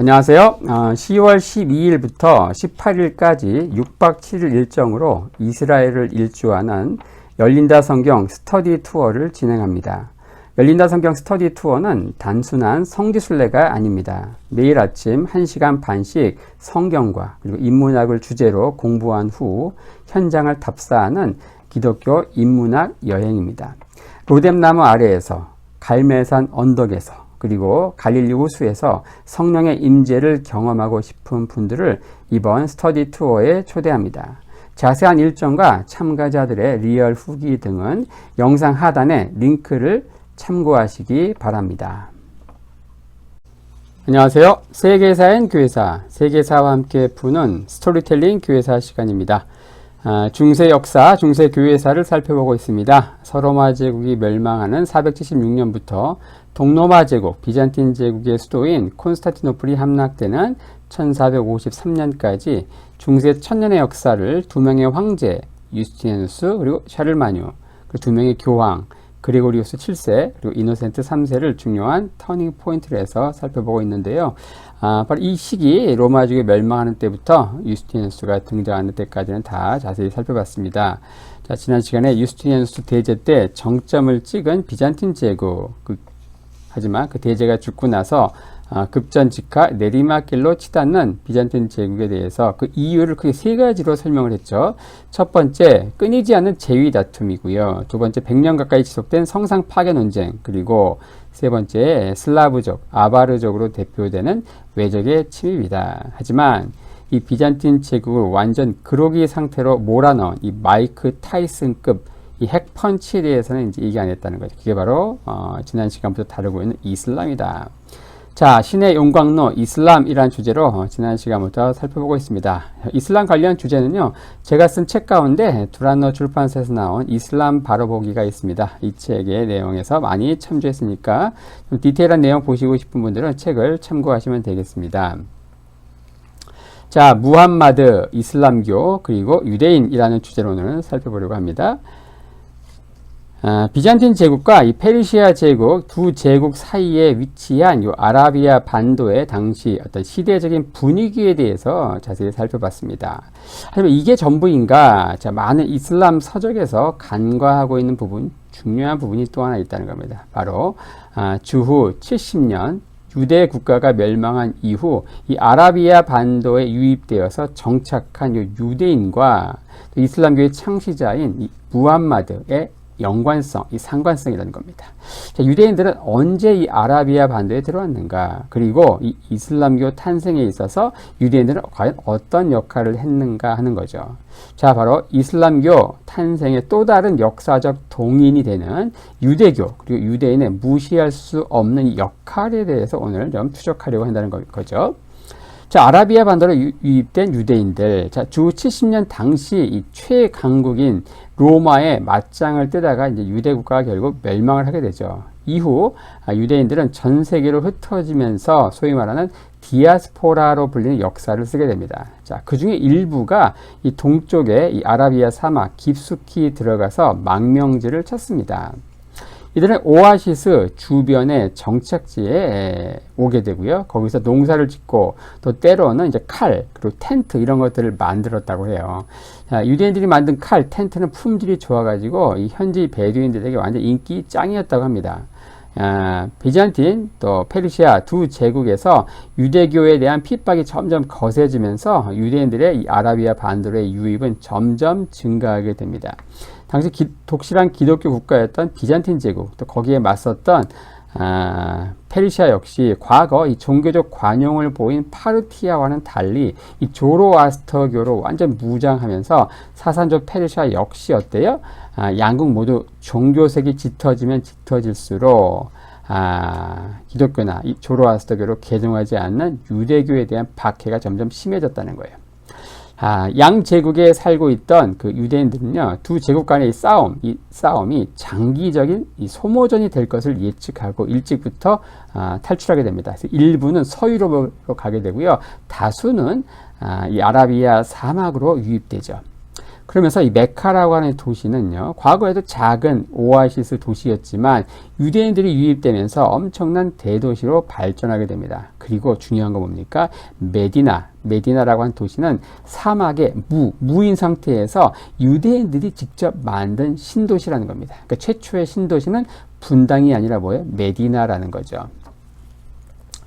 안녕하세요. 10월 12일부터 18일까지 6박 7일 일정으로 이스라엘을 일주하는 열린다 성경 스터디 투어를 진행합니다. 열린다 성경 스터디 투어는 단순한 성지순례가 아닙니다. 매일 아침 1시간 반씩 성경과 그리고 인문학을 주제로 공부한 후 현장을 답사하는 기독교 인문학 여행입니다. 로뎀나무 아래에서 갈매산 언덕에서 그리고 갈릴리 호수에서 성령의 임재를 경험하고 싶은 분들을 이번 스터디 투어에 초대합니다. 자세한 일정과 참가자들의 리얼 후기 등은 영상 하단에 링크를 참고하시기 바랍니다. 안녕하세요. 세계사인 교회사, 세계사와 함께 푸는 스토리텔링 교회사 시간입니다. 아, 중세 역사, 중세 교회사를 살펴보고 있습니다. 서로마 제국이 멸망하는 476년부터 동로마 제국, 비잔틴 제국의 수도인 콘스타티노플이 함락되는 1453년까지 중세 천년의 역사를 두 명의 황제, 유스티니누스 그리고 샤를마뉴, 그리고 두 명의 교황, 그리고리우스 7세 그리고 이노센트 3세를 중요한 터닝 포인트로 해서 살펴보고 있는데요. 아, 바로 이 시기 로마족이 멸망하는 때부터 유스티니누스가 등장하는 때까지는 다 자세히 살펴봤습니다. 자, 지난 시간에 유스티니누스 대제 때 정점을 찍은 비잔틴 제국 그, 하지만 그 대제가 죽고 나서 아, 급전직하 내리막길로 치닫는 비잔틴 제국에 대해서 그 이유를 크게 세 가지로 설명을 했죠. 첫 번째, 끊이지 않는 재위 다툼이고요. 두 번째, 100년 가까이 지속된 성상 파괴 논쟁. 그리고 세 번째, 슬라브족, 아바르족으로 대표되는 외적의 침입이다. 하지만 이 비잔틴 제국을 완전 그로기 상태로 몰아넣은 이 마이크 타이슨급 이 핵펀치에 대해서는 이제 얘기 안 했다는 거죠. 그게 바로 어, 지난 시간부터 다루고 있는 이슬람이다. 자, 신의 용광로 이슬람이란 주제로 어, 지난 시간부터 살펴보고 있습니다. 이슬람 관련 주제는요, 제가 쓴 책 가운데 두란노 출판사에서 나온 이슬람 바로 보기가 있습니다. 이 책의 내용에서 많이 참조했으니까 좀 디테일한 내용 보시고 싶은 분들은 책을 참고하시면 되겠습니다. 자, 무함마드, 이슬람교, 그리고 유대인이라는 주제로 오늘 살펴보려고 합니다. 아, 비잔틴 제국과 이 페르시아 제국 두 제국 사이에 위치한 요 아라비아 반도의 당시 어떤 시대적인 분위기에 대해서 자세히 살펴봤습니다. 하지만 이게 전부인가? 자, 많은 이슬람 서적에서 간과하고 있는 부분, 중요한 부분이 또 하나 있다는 겁니다. 바로 아, 주후 70년 유대 국가가 멸망한 이후 이 아라비아 반도에 유입되어서 정착한 요 유대인과 이슬람교의 창시자인 이 무함마드의 연관성, 이 상관성이라는 겁니다. 자, 유대인들은 언제 이 아라비아 반도에 들어왔는가? 그리고 이 이슬람교 탄생에 있어서 유대인들은 과연 어떤 역할을 했는가 하는 거죠. 자, 바로 이슬람교 탄생의 또 다른 역사적 동인이 되는 유대교, 그리고 유대인의 무시할 수 없는 역할에 대해서 오늘 좀 추적하려고 한다는 거죠. 자, 아라비아 반도로 유입된 유대인들. 자, 주 70년 당시 이 최강국인 로마의 맞짱을 뜨다가 이제 유대 국가가 결국 멸망을 하게 되죠. 이후 아, 유대인들은 전 세계로 흩어지면서 소위 말하는 디아스포라로 불리는 역사를 쓰게 됩니다. 자, 그 중에 일부가 이 동쪽의 이 아라비아 사막 깊숙이 들어가서 망명지를 쳤습니다. 이들은 오아시스 주변의 정착지에 오게 되고요. 거기서 농사를 짓고 또 때로는 이제 칼 그리고 텐트 이런 것들을 만들었다고 해요. 자, 유대인들이 만든 칼, 텐트는 품질이 좋아가지고 이 현지 베두인들에게 완전 인기 짱이었다고 합니다. 아, 비잔틴 또 페르시아 두 제국에서 유대교에 대한 핍박이 점점 거세지면서 유대인들의 이 아라비아 반도의 유입은 점점 증가하게 됩니다. 당시 기, 독실한 기독교 국가였던 비잔틴 제국, 또 거기에 맞섰던 아, 페르시아 역시 과거 이 종교적 관용을 보인 파르티아와는 달리 이 조로아스터교로 완전 무장하면서 사산족 페르시아 역시 어때요? 아, 양국 모두 종교색이 짙어지면 짙어질수록 아, 기독교나 이 조로아스터교로 개종하지 않는 유대교에 대한 박해가 점점 심해졌다는 거예요. 아, 양 제국에 살고 있던 그 유대인들은요, 두 제국 간의 이 싸움, 이 싸움이 장기적인 이 소모전이 될 것을 예측하고 일찍부터 아, 탈출하게 됩니다. 그래서 일부는 서유럽으로 가게 되고요, 다수는 아, 이 아라비아 사막으로 유입되죠. 그러면서 이 메카라고 하는 도시는요, 과거에도 작은 오아시스 도시였지만 유대인들이 유입되면서 엄청난 대도시로 발전하게 됩니다. 그리고 중요한 거 뭡니까? 메디나, 메디나라고 하는 도시는 사막의 무, 무인 상태에서 유대인들이 직접 만든 신도시라는 겁니다. 그러니까 최초의 신도시는 분당이 아니라 뭐예요? 메디나라는 거죠.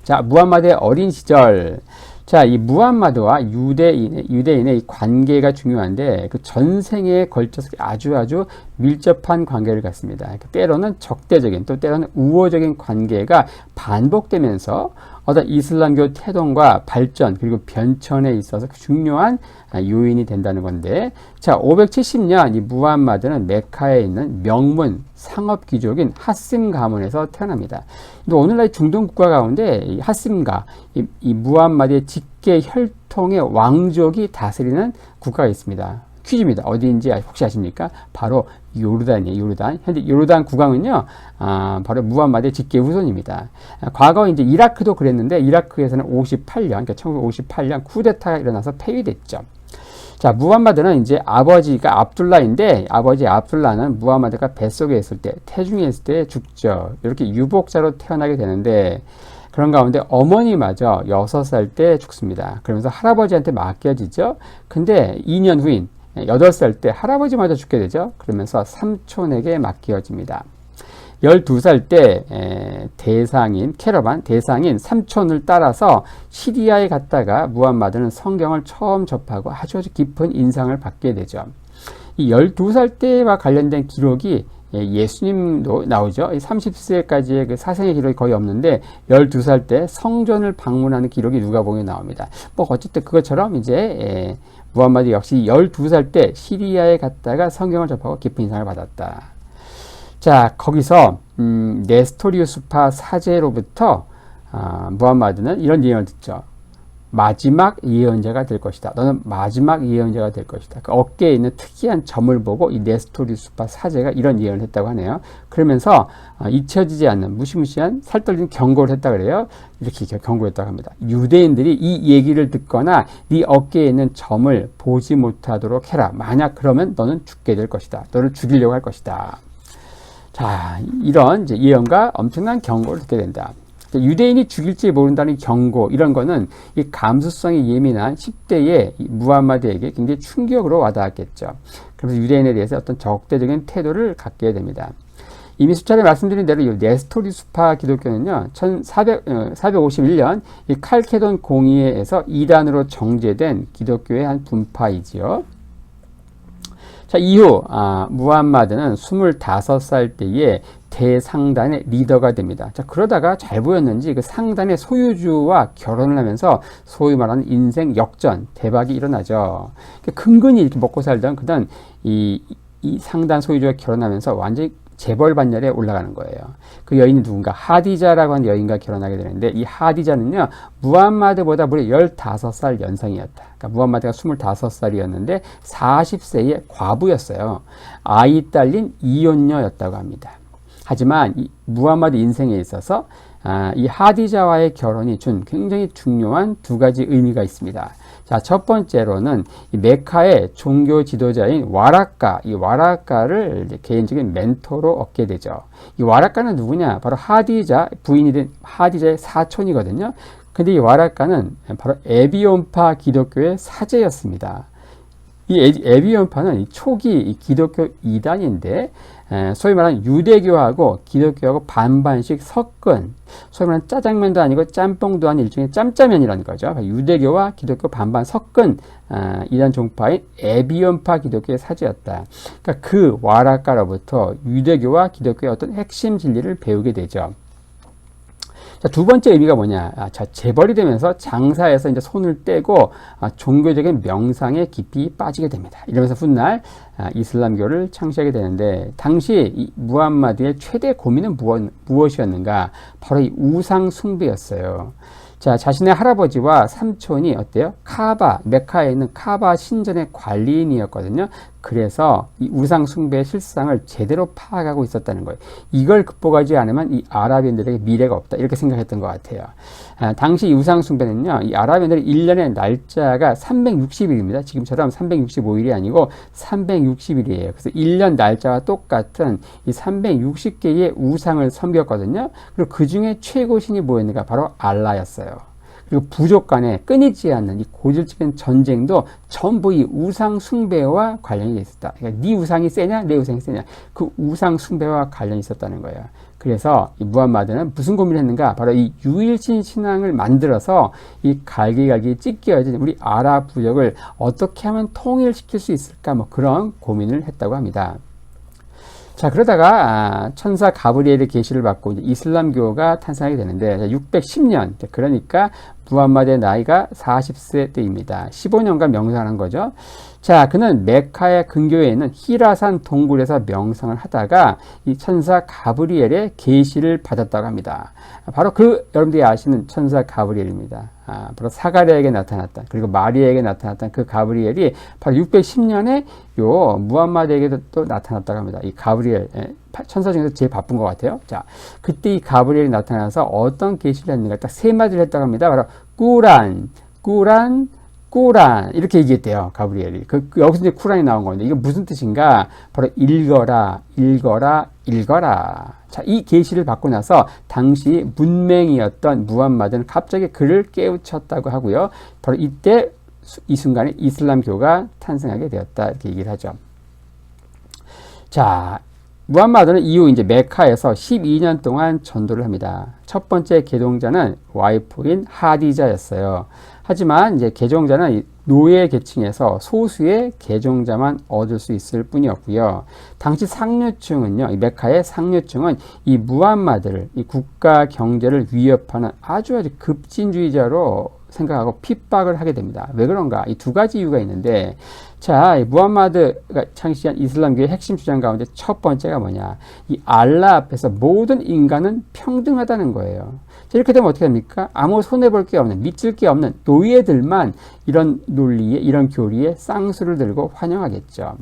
자, 무함마드의 어린 시절. 자, 이 무함마드와 유대인의, 유대인의 이 관계가 중요한데 그 전생에 걸쳐서 아주 아주 밀접한 관계를 갖습니다. 그러니까 때로는 적대적인 또 때로는 우호적인 관계가 반복되면서 어떤 이슬람교 태동과 발전 그리고 변천에 있어서 중요한 요인이 된다는 건데 자 570년 이 무함마드는 메카에 있는 명문 상업 귀족인 하심 가문에서 태어납니다. 근데 오늘날 중동 국가 가운데 이 하심가 이, 이 무함마드의 직계 혈통의 왕족이 다스리는 국가가 있습니다. 퀴즈입니다. 어디인지 혹시 아십니까? 바로 요르단이에요. 요르단. 현재 요르단 국왕은요, 아, 바로 무함마드의 직계 후손입니다. 아, 과거 이제 이라크도 그랬는데 이라크에서는 58년, 그러니까 1958년 쿠데타가 일어나서 폐위됐죠. 자, 무함마드는 이제 아버지가 압둘라인데 아버지 압둘라는 무함마드가 뱃속에 있을 때, 태중에 있을 때 죽죠. 이렇게 유복자로 태어나게 되는데 그런 가운데 어머니마저 6살 때 죽습니다. 그러면서 할아버지한테 맡겨지죠. 근데 2년 후인 8살 때 할아버지마저 죽게 되죠. 그러면서 삼촌에게 맡겨집니다. 12살 때 대상인 캐러반 대상인 삼촌을 따라서 시리아에 갔다가 무함마드는 성경을 처음 접하고 아주 아주 깊은 인상을 받게 되죠. 이 12살 때와 관련된 기록이 예수님도 나오죠. 30세까지의 그 사생의 기록이 거의 없는데 12살 때 성전을 방문하는 기록이 누가복음에 나옵니다. 뭐 어쨌든 그것처럼 이제 무함마드 역시 12살 때 시리아에 갔다가 성경을 접하고 깊은 인상을 받았다. 자, 거기서 음, 네스토리우스파 사제로부터 아, 무함마드는 이런 예언을 듣죠. 마지막 예언자가 될 것이다. 너는 마지막 예언자가 될 것이다. 그 어깨에 있는 특이한 점을 보고 이 네스토리우스파 사제가 이런 예언을 했다고 하네요. 그러면서 어, 잊혀지지 않는 무시무시한 살떨리는 경고를 했다 그래요. 이렇게 경고했다고 합니다. 유대인들이 이 얘기를 듣거나 네 어깨에 있는 점을 보지 못하도록 해라. 만약 그러면 너는 죽게 될 것이다. 너를 죽이려고 할 것이다. 자, 이런 예언과 엄청난 경고를 듣게 된다. 유대인이 죽일지 모른다는 경고 이런 거는 이 감수성이 예민한 10대의 무함마드에게 굉장히 충격으로 와닿았겠죠. 그래서 유대인에 대해서 어떤 적대적인 태도를 갖게 됩니다. 이미 수차례 말씀드린 대로 이 네스토리 수파 기독교는요, 1400, 451년 어, 이 칼케돈 공의회에서 이단으로 정제된 기독교의 한 분파이지요. 자, 이후, 아, 무함마드는 25살 때에 대상단의 리더가 됩니다. 자, 그러다가 잘 보였는지 그 상단의 소유주와 결혼을 하면서 소위 말하는 인생 역전, 대박이 일어나죠. 근근히 이렇게 먹고 살던 그던 이, 이 상단 소유주와 결혼하면서 완전히 재벌 반열에 올라가는 거예요. 그 여인이 누군가 하디자라고 하는 여인과 결혼하게 되는데 이 하디자는요 무함마드보다 무려 15살 연상이었다. 그러니까 무함마드가 25살이었는데 40세의 과부였어요. 아이 딸린 이혼녀였다고 합니다. 하지만 이 무함마드 인생에 있어서 아, 이 하디자와의 결혼이 준 굉장히 중요한 두 가지 의미가 있습니다. 자, 첫 번째로는 이 메카의 종교 지도자인 와라카, 이 와라카를 개인적인 멘토로 얻게 되죠. 이 와라카는 누구냐? 바로 하디자, 부인이 된 하디자의 사촌이거든요. 근데 이 와라카는 바로 에비온파 기독교의 사제였습니다. 이 에비온파는 초기 기독교 이단인데 소위 말하는 유대교하고 기독교하고 반반씩 섞은 소위 말하는 짜장면도 아니고 짬뽕도 아닌 일종의 짬짜면이라는 거죠. 그러니까 유대교와 기독교 반반 섞은 이단 종파인 에비온파 기독교의 사제였다. 그러니까 그 와라카로부터 유대교와 기독교의 어떤 핵심 진리를 배우게 되죠. 자, 두 번째 의미가 뭐냐. 아, 자, 재벌이 되면서 장사에서 이제 손을 떼고 아, 종교적인 명상에 깊이 빠지게 됩니다. 이러면서 훗날 아, 이슬람교를 창시하게 되는데 당시 이 무함마드의 최대 고민은 무엇, 무엇이었는가? 바로 이 우상 숭배였어요. 자, 자신의 할아버지와 삼촌이 어때요? 카바, 메카에 있는 카바 신전의 관리인이었거든요. 그래서 이 우상 숭배의 실상을 제대로 파악하고 있었다는 거예요. 이걸 극복하지 않으면 이 아랍인들에게 미래가 없다. 이렇게 생각했던 것 같아요. 아, 당시 이 우상 숭배는요, 이 아랍인들의 1년의 날짜가 360일입니다. 지금처럼 365일이 아니고 360일이에요. 그래서 1년 날짜와 똑같은 이 360개의 우상을 섬겼거든요. 그리고 그 중에 최고 신이 뭐였는가? 바로 알라였어요. 그리고 부족 간에 끊이지 않는 이 고질적인 전쟁도 전부 이 우상 숭배와 관련이 있었다. 그러니까 네 우상이 세냐, 내 우상이 세냐. 그 우상 숭배와 관련이 있었다는 거예요. 그래서 이 무함마드는 무슨 고민을 했는가? 바로 이 유일신 신앙을 만들어서 이 갈기갈기 찢겨진 우리 아랍 부족을 어떻게 하면 통일시킬 수 있을까? 뭐 그런 고민을 했다고 합니다. 자 그러다가 아, 천사 가브리엘의 계시를 받고 이슬람교가 탄생하게 되는데 610년 그러니까 무함마드의 나이가 40세 때입니다. 15년간 명상한 거죠. 자, 그는 메카의 근교에 있는 히라산 동굴에서 명상을 하다가 이 천사 가브리엘의 계시를 받았다고 합니다. 바로 그 여러분들이 아시는 천사 가브리엘입니다. 아, 바로 사가랴에게 나타났다. 그리고 마리아에게 나타났던 그 가브리엘이 바로 610년에 요 무함마드에게도 또 나타났다고 합니다. 이 가브리엘 예, 천사 중에서 제일 바쁜 것 같아요. 자, 그때 이 가브리엘이 나타나서 어떤 계시를 했는가 딱 세 마디를 했다고 합니다. 바로 꾸란, 꾸란, 꾸란 이렇게 얘기했대요 가브리엘이. 그, 그, 여기서 이제 쿠란이 나온 건데 이게 무슨 뜻인가? 바로 읽어라 읽어라 읽어라. 자이 계시를 받고 나서 당시 문맹이었던 무함마드는 갑자기 그를 깨우쳤다고 하고요. 바로 이때 이 순간에 이슬람교가 탄생하게 되었다 이렇게 얘기를 하죠. 자 무함마드는 이후 이제 메카에서 12년 동안 전도를 합니다. 첫 번째 개종자는 와이프인 하디자였어요. 하지만 이제 개종자는 노예 계층에서 소수의 개종자만 얻을 수 있을 뿐이었고요. 당시 상류층은요, 이 메카의 상류층은 이 무함마드를 이 국가 경제를 위협하는 아주 아주 급진주의자로 생각하고 핍박을 하게 됩니다. 왜 그런가? 이 두 가지 이유가 있는데 자, 무함마드가 창시한 이슬람교의 핵심 주장 가운데 첫 번째가 뭐냐? 이 알라 앞에서 모든 인간은 평등하다는 거예요. 자, 이렇게 되면 어떻게 됩니까? 아무 손해볼 게 없는, 믿을 게 없는 노예들만 이런 논리에, 이런 교리에 쌍수를 들고 환영하겠죠.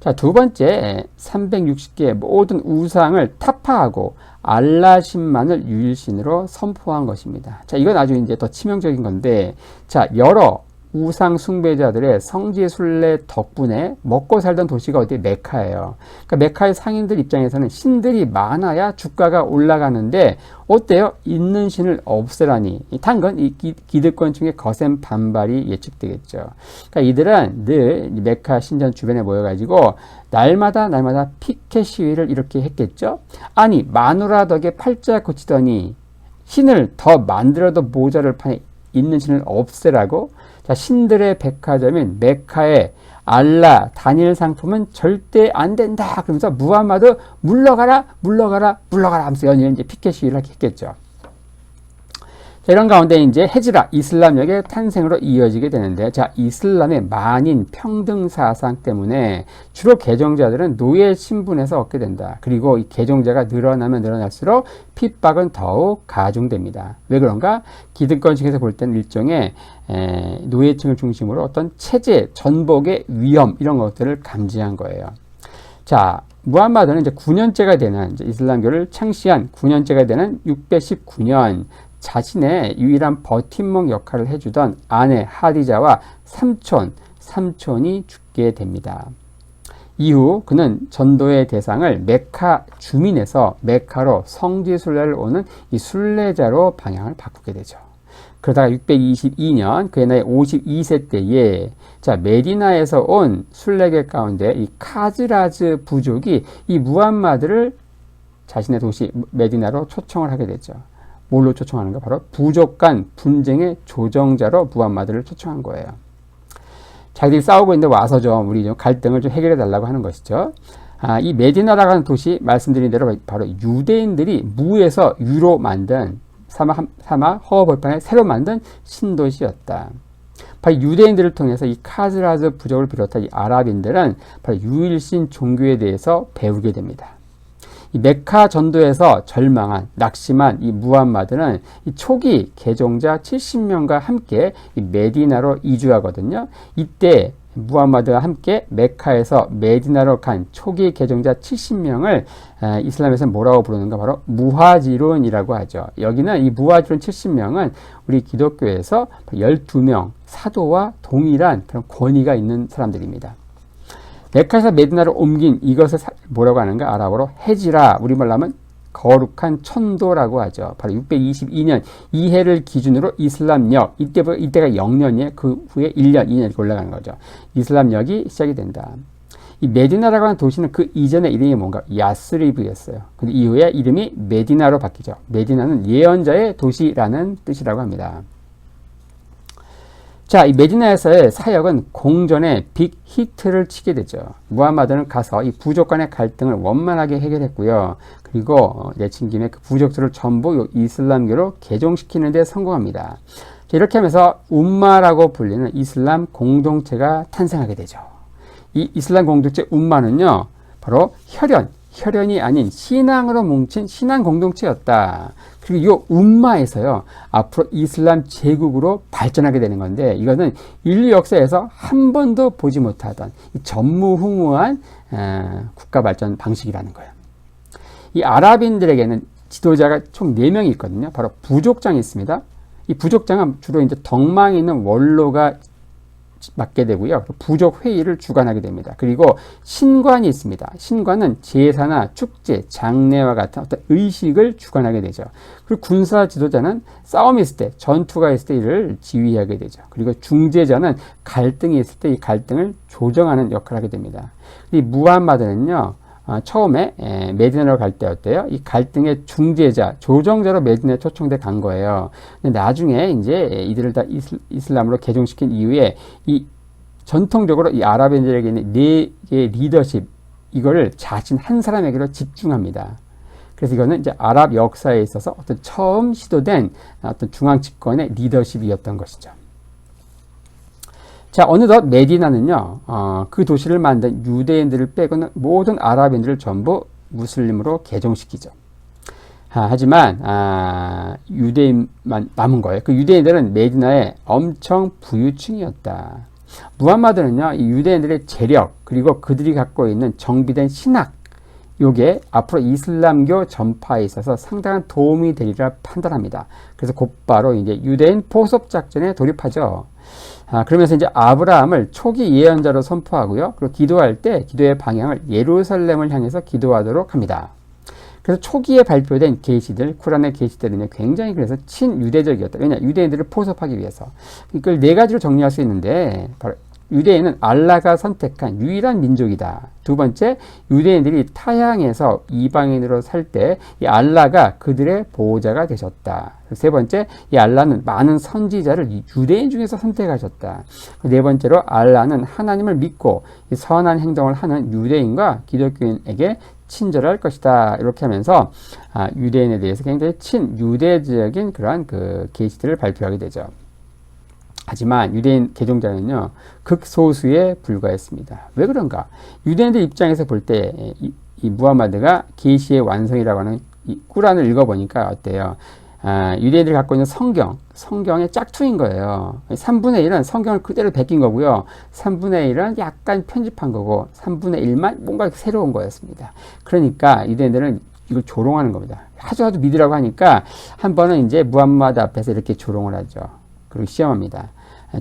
자, 두 번째, 360개의 모든 우상을 타파하고 알라신만을 유일신으로 선포한 것입니다. 자, 이건 아주 이제 더 치명적인 건데, 자, 여러 우상 숭배자들의 성지 순례 덕분에 먹고 살던 도시가 어디 메카예요. 그러니까 메카의 상인들 입장에서는 신들이 많아야 주가가 올라가는데 어때요? 있는 신을 없애라니. 단건 이 기득권층의 거센 반발이 예측되겠죠. 그러니까 이들은 늘 메카 신전 주변에 모여가지고 날마다 날마다 피켓 시위를 이렇게 했겠죠. 아니 마누라 덕에 팔자 고치더니 신을 더 만들어도 모자를 판에 있는 신을 없애라고 자, 신들의 백화점인 메카의 알라 단일 상품은 절대 안 된다. 그러면서 무함마드 물러가라, 물러가라, 물러가라 하면서 연일 이제 피켓 시위를 했겠죠. 자, 이런 가운데 이제 헤지라 이슬람역의 탄생으로 이어지게 되는데 자 이슬람의 만인 평등 사상 때문에 주로 개종자들은 노예 신분에서 얻게 된다. 그리고 이 개종자가 늘어나면 늘어날수록 핍박은 더욱 가중됩니다. 왜 그런가? 기득권층에서 볼 때는 일종의 에, 노예층을 중심으로 어떤 체제 전복의 위험 이런 것들을 감지한 거예요. 자 무함마드는 이제 9년째가 되는 이제 이슬람교를 창시한 9년째가 되는 619년 자신의 유일한 버팀목 역할을 해주던 아내 하디자와 삼촌, 삼촌이 죽게 됩니다. 이후 그는 전도의 대상을 메카 주민에서 메카로 성지 순례를 오는 이 순례자로 방향을 바꾸게 되죠. 그러다가 622년 그의 나이 52세 때에 자 메디나에서 온 순례객 가운데 이 카즈라즈 부족이 이 무함마드를 자신의 도시 메디나로 초청을 하게 되죠. 뭘로 초청하는가? 바로 부족 간 분쟁의 조정자로 무함마드를 초청한 거예요. 자기들이 싸우고 있는데 와서 좀 우리 좀 갈등을 좀 해결해 달라고 하는 것이죠. 아, 이 메디나라는 도시 말씀드린 대로 바로 유대인들이 무에서 유로 만든 사마, 사마 허허벌판에 새로 만든 신도시였다. 바로 유대인들을 통해서 이 카즈라즈 부족을 비롯한 이 아랍인들은 바로 유일신 종교에 대해서 배우게 됩니다. 이 메카 전도에서 절망한 낙심한 이 무함마드는 이 초기 개종자 70명과 함께 이 메디나로 이주하거든요. 이때 무함마드와 함께 메카에서 메디나로 간 초기 개종자 70명을 이슬람에서 뭐라고 부르는가 바로 무하지론이라고 하죠. 여기는 이 무하지론 70명은 우리 기독교에서 12명 사도와 동일한 그런 권위가 있는 사람들입니다. 메카에서 메디나로 옮긴 이것을 뭐라고 하는가 아랍어로 해지라 우리말로 하면 거룩한 천도라고 하죠. 바로 622년 이 해를 기준으로 이슬람역 이때 이때가 0년이에요. 그 후에 1년, 2년 이렇게 올라가는 거죠. 이슬람역이 시작이 된다. 이 메디나라고 하는 도시는 그 이전의 이름이 뭔가 야스리브였어요. 근데 이후에 이름이 메디나로 바뀌죠. 메디나는 예언자의 도시라는 뜻이라고 합니다. 자, 이 메디나에서의 사역은 공전의 빅 히트를 치게 되죠. 무함마드는 가서 이 부족 간의 갈등을 원만하게 해결했고요. 그리고 내친 김에 그 부족들을 전부 이슬람교로 개종시키는 데 성공합니다. 이렇게 하면서 um마라고 불리는 이슬람 공동체가 탄생하게 되죠. 이 이슬람 공동체 um마는요, 바로 혈연, 혈연이 아닌 신앙으로 뭉친 신앙 공동체였다. 그리고 이 um마에서요, 앞으로 이슬람 제국으로 발전하게 되는 건데, 이거는 인류 역사에서 한 번도 보지 못하던 전무후무한 국가 발전 방식이라는 거예요. 이 아랍인들에게는 지도자가 총 4명이 있거든요. 바로 부족장이 있습니다. 이 부족장은 주로 이제 덕망에 있는 원로가 맡게 되고요. 부족 회의를 주관하게 됩니다. 그리고 신관이 있습니다. 신관은 제사나 축제, 장례와 같은 어떤 의식을 주관하게 되죠. 그리고 군사 지도자는 싸움이 있을 때, 전투가 있을 때 이를 지휘하게 되죠. 그리고 중재자는 갈등이 있을 때 이 갈등을 조정하는 역할을 하게 됩니다. 이 무함마드는요, 어, 처음에 에, 메디나로 갈 때였대요. 이 갈등의 중재자, 조정자로 메디나에 초청돼 간 거예요. 근데 나중에 이제 이들을 다 이슬, 람으로 개종시킨 이후에 이 전통적으로 이 아랍인들에게는 네 개의 리더십 이거를 자신 한 사람에게로 집중합니다. 그래서 이거는 이제 아랍 역사에 있어서 어떤 처음 시도된 어떤 중앙 집권의 리더십이었던 것이죠. 자, 어느덧 메디나는요, 어, 그 도시를 만든 유대인들을 빼고는 모든 아랍인들을 전부 무슬림으로 개종시키죠. 아, 하지만, 아, 유대인만 남은 거예요. 그 유대인들은 메디나의 엄청 부유층이었다. 무함마드는요, 이 유대인들의 재력, 그리고 그들이 갖고 있는 정비된 신학, 요게 앞으로 이슬람교 전파에 있어서 상당한 도움이 되리라 판단합니다. 그래서 곧바로 이제 유대인 포섭 작전에 돌입하죠. 아, 그러면서 이제 아브라함을 초기 예언자로 선포하고요. 그리고 기도할 때 기도의 방향을 예루살렘을 향해서 기도하도록 합니다. 그래서 초기에 발표된 계시들, 쿠란의 계시들은 굉장히 그래서 친유대적이었다. 왜냐, 유대인들을 포섭하기 위해서. 이걸 네 가지로 정리할 수 있는데, 바로 유대인은 알라가 선택한 유일한 민족이다. 두 번째, 유대인들이 타향에서 이방인으로 살 때 이 알라가 그들의 보호자가 되셨다. 세 번째, 이 알라는 많은 선지자를 유대인 중에서 선택하셨다. 네 번째로 알라는 하나님을 믿고 선한 행동을 하는 유대인과 기독교인에게 친절할 것이다. 이렇게 하면서 아, 유대인에 대해서 굉장히 친유대적인 그러한 그 계시들을 발표하게 되죠. 하지만 유대인 개종자는요 극소수에 불과했습니다. 왜 그런가? 유대인들 입장에서 볼 때 이 무하마드가 계시의 완성이라고 하는 이 꾸란을 읽어보니까 어때요? 아, 유대인들이 갖고 있는 성경, 성경의 짝퉁인 거예요. 3분의 1은 성경을 그대로 베낀 거고요. 3분의 1은 약간 편집한 거고, 3분의 1만 뭔가 새로운 거였습니다. 그러니까 유대인들은 이걸 조롱하는 겁니다. 하도 하도 믿으라고 하니까 한 번은 이제 무함마드 앞에서 이렇게 조롱을 하죠. 그리고 시험합니다.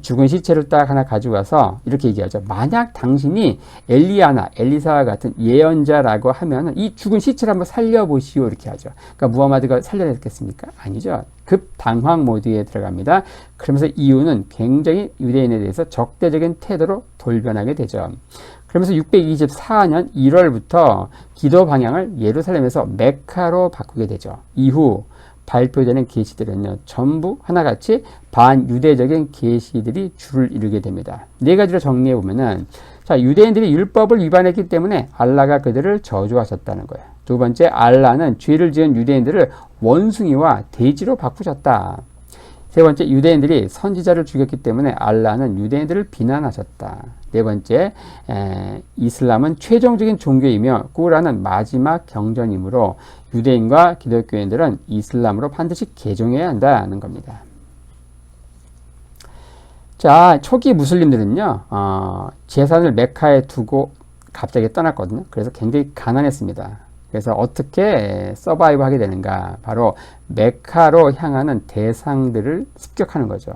죽은 시체를 딱 하나 가지고 와서 이렇게 얘기하죠. 만약 당신이 엘리아나 엘리사와 같은 예언자라고 하면 이 죽은 시체를 한번 살려보시오 이렇게 하죠. 그러니까 무하마드가 살려냈겠습니까? 아니죠. 급 당황 모드에 들어갑니다. 그러면서 이유는 굉장히 유대인에 대해서 적대적인 태도로 돌변하게 되죠. 그러면서 624년 1월부터 기도 방향을 예루살렘에서 메카로 바꾸게 되죠. 이후 발표되는 계시들은요 전부 하나같이 반유대적인 계시들이 줄을 이루게 됩니다. 네 가지로 정리해 보면은 자 유대인들이 율법을 위반했기 때문에 알라가 그들을 저주하셨다는 거예요. 두 번째 알라는 죄를 지은 유대인들을 원숭이와 돼지로 바꾸셨다. 세 번째 유대인들이 선지자를 죽였기 때문에 알라는 유대인들을 비난하셨다. 네 번째 에, 이슬람은 최종적인 종교이며 꾸라는 마지막 경전이므로 유대인과 기독교인들은 이슬람으로 반드시 개종해야 한다는 겁니다. 자, 초기 무슬림들은요, 어, 재산을 메카에 두고 갑자기 떠났거든요. 그래서 굉장히 가난했습니다. 그래서 어떻게 서바이브 하게 되는가? 바로 메카로 향하는 대상들을 습격하는 거죠.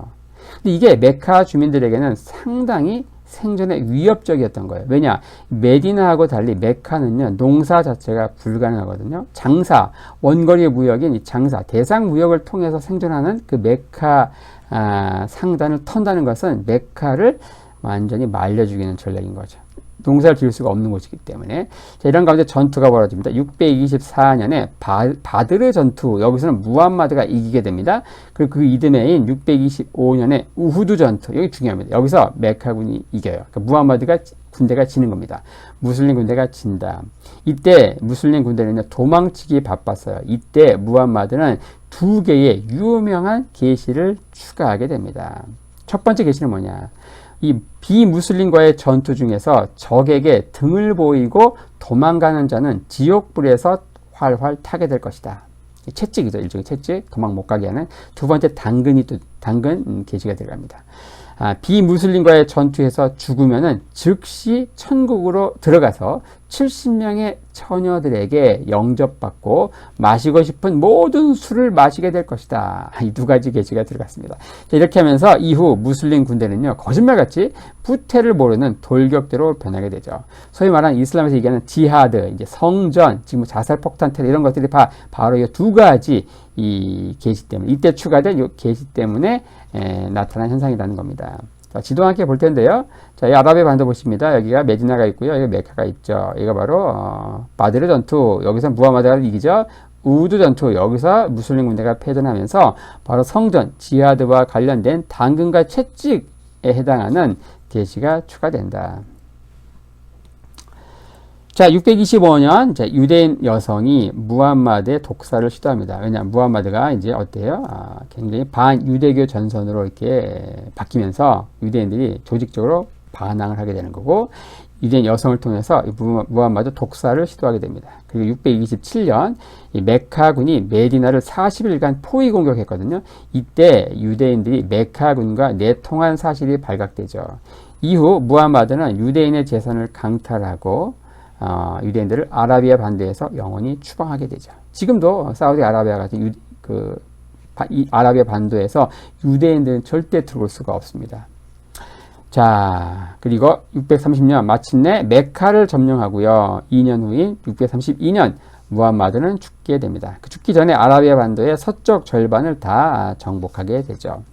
근데 이게 메카 주민들에게는 상당히 생존에 위협적이었던 거예요. 왜냐? 메디나하고 달리 메카는요, 농사 자체가 불가능하거든요. 장사, 원거리 무역인 이 장사, 대상 무역을 통해서 생존하는 그 메카 아, 상단을 턴다는 것은 메카를 완전히 말려 죽이는 전략인 거죠. 농사를 지을 수가 없는 곳이기 때문에 자, 이런 가운데 전투가 벌어집니다. 624년에 바, 바드르 전투 여기서는 무함마드가 이기게 됩니다. 그리고 그 이듬해인 625년에 우후드 전투 여기 중요합니다. 여기서 메카군이 이겨요. 그러니까 무함마드가 군대가 지는 겁니다. 무슬림 군대가 진다. 이때 무슬림 군대는 도망치기 바빴어요. 이때 무함마드는 두 개의 유명한 계시를 추가하게 됩니다. 첫 번째 계시는 뭐냐? 이 비무슬림과의 전투 중에서 적에게 등을 보이고 도망가는 자는 지옥불에서 활활 타게 될 것이다. 채찍이죠. 일종의 채찍. 도망 못 가게 하는. 두 번째 당근이 또, 당근 계시가 들어갑니다. 아, 비무슬림과의 전투에서 죽으면은 즉시 천국으로 들어가서 70명의 처녀들에게 영접받고 마시고 싶은 모든 술을 마시게 될 것이다. 이 두 가지 계시가 들어갔습니다. 자, 이렇게 하면서 이후 무슬림 군대는요, 거짓말같이 부태를 모르는 돌격대로 변하게 되죠. 소위 말하는 이슬람에서 얘기하는 지하드, 이제 성전, 지금 뭐 자살 폭탄 테러 이런 것들이 바, 바로 이 두 가지 이 계시 때문에, 이때 추가된 이 계시 때문에 에, 나타난 현상이라는 겁니다. 자, 지도 함께 볼 텐데요. 자, 이 아랍의 반도 보십니다. 여기가 메디나가 있고요. 여기 메카가 있죠. 이거 바로 어, 바드르 전투. 여기서 무하마드가 이기죠. 우드 전투. 여기서 무슬림 군대가 패전하면서 바로 성전 지하드와 관련된 당근과 채찍에 해당하는 계시가 추가된다. 자, 625년 자, 유대인 여성이 무함마드의 독사를 시도합니다. 왜냐, 무함마드가 이제 어때요? 아, 굉장히 반유대교 전선으로 이렇게 바뀌면서 유대인들이 조직적으로 반항을 하게 되는 거고, 유대인 여성을 통해서 무함마드 독사를 시도하게 됩니다. 그리고 627년 이 메카군이 메디나를 40일간 포위 공격했거든요. 이때 유대인들이 메카군과 내통한 사실이 발각되죠. 이후 무함마드는 유대인의 재산을 강탈하고 어, 유대인들을 아라비아 반도에서 영원히 추방하게 되죠. 지금도 사우디아라비아 같은 유, 그, 이 아라비아 반도에서 유대인들은 절대 들어올 수가 없습니다. 자, 그리고 630년 마침내 메카를 점령하고요. 2년 후인 632년 무함마드는 죽게 됩니다. 그 죽기 전에 아라비아 반도의 서쪽 절반을 다 정복하게 되죠.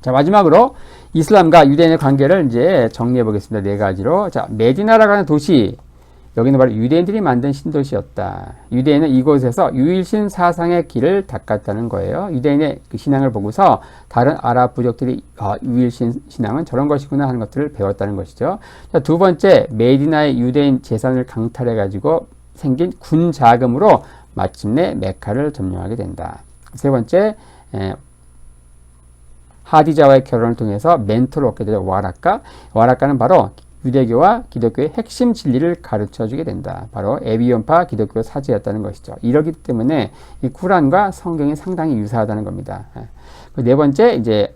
자, 마지막으로 이슬람과 유대인의 관계를 이제 정리해 보겠습니다. 네 가지로. 자, 메디나라고 하는 도시. 여기는 바로 유대인들이 만든 신도시였다. 유대인은 이곳에서 유일신 사상의 길을 닦았다는 거예요. 유대인의 그 신앙을 보고서 다른 아랍 부족들이 아, 유일신 신앙은 저런 것이구나 하는 것들을 배웠다는 것이죠. 자, 두 번째, 메디나의 유대인 재산을 강탈해가지고 생긴 군 자금으로 마침내 메카를 점령하게 된다. 세 번째, 에, 하디자와의 결혼을 통해서 멘토를 얻게 되죠. 와라카. 와라카는 바로 유대교와 기독교의 핵심 진리를 가르쳐 주게 된다. 바로 에비온파 기독교 사제였다는 것이죠. 이러기 때문에 이 쿠란과 성경이 상당히 유사하다는 겁니다. 예. 그네 번째, 이제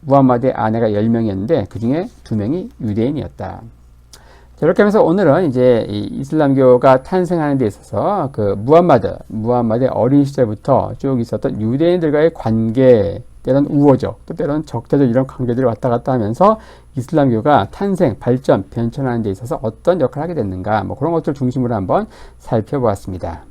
무함마드의 아내가 10명이었는데 그 중에 2명이 유대인이었다. 자, 이렇게 하면서 오늘은 이제 이슬람교가 탄생하는 데 있어서 그 무함마드, 무함마드의 어린 시절부터 쭉 있었던 유대인들과의 관계 때론 우호적, 또 때론 적대적 이런 관계들이 왔다 갔다 하면서 이슬람교가 탄생, 발전, 변천하는 데 있어서 어떤 역할을 하게 됐는가, 뭐 그런 것들 중심으로 한번 살펴보았습니다.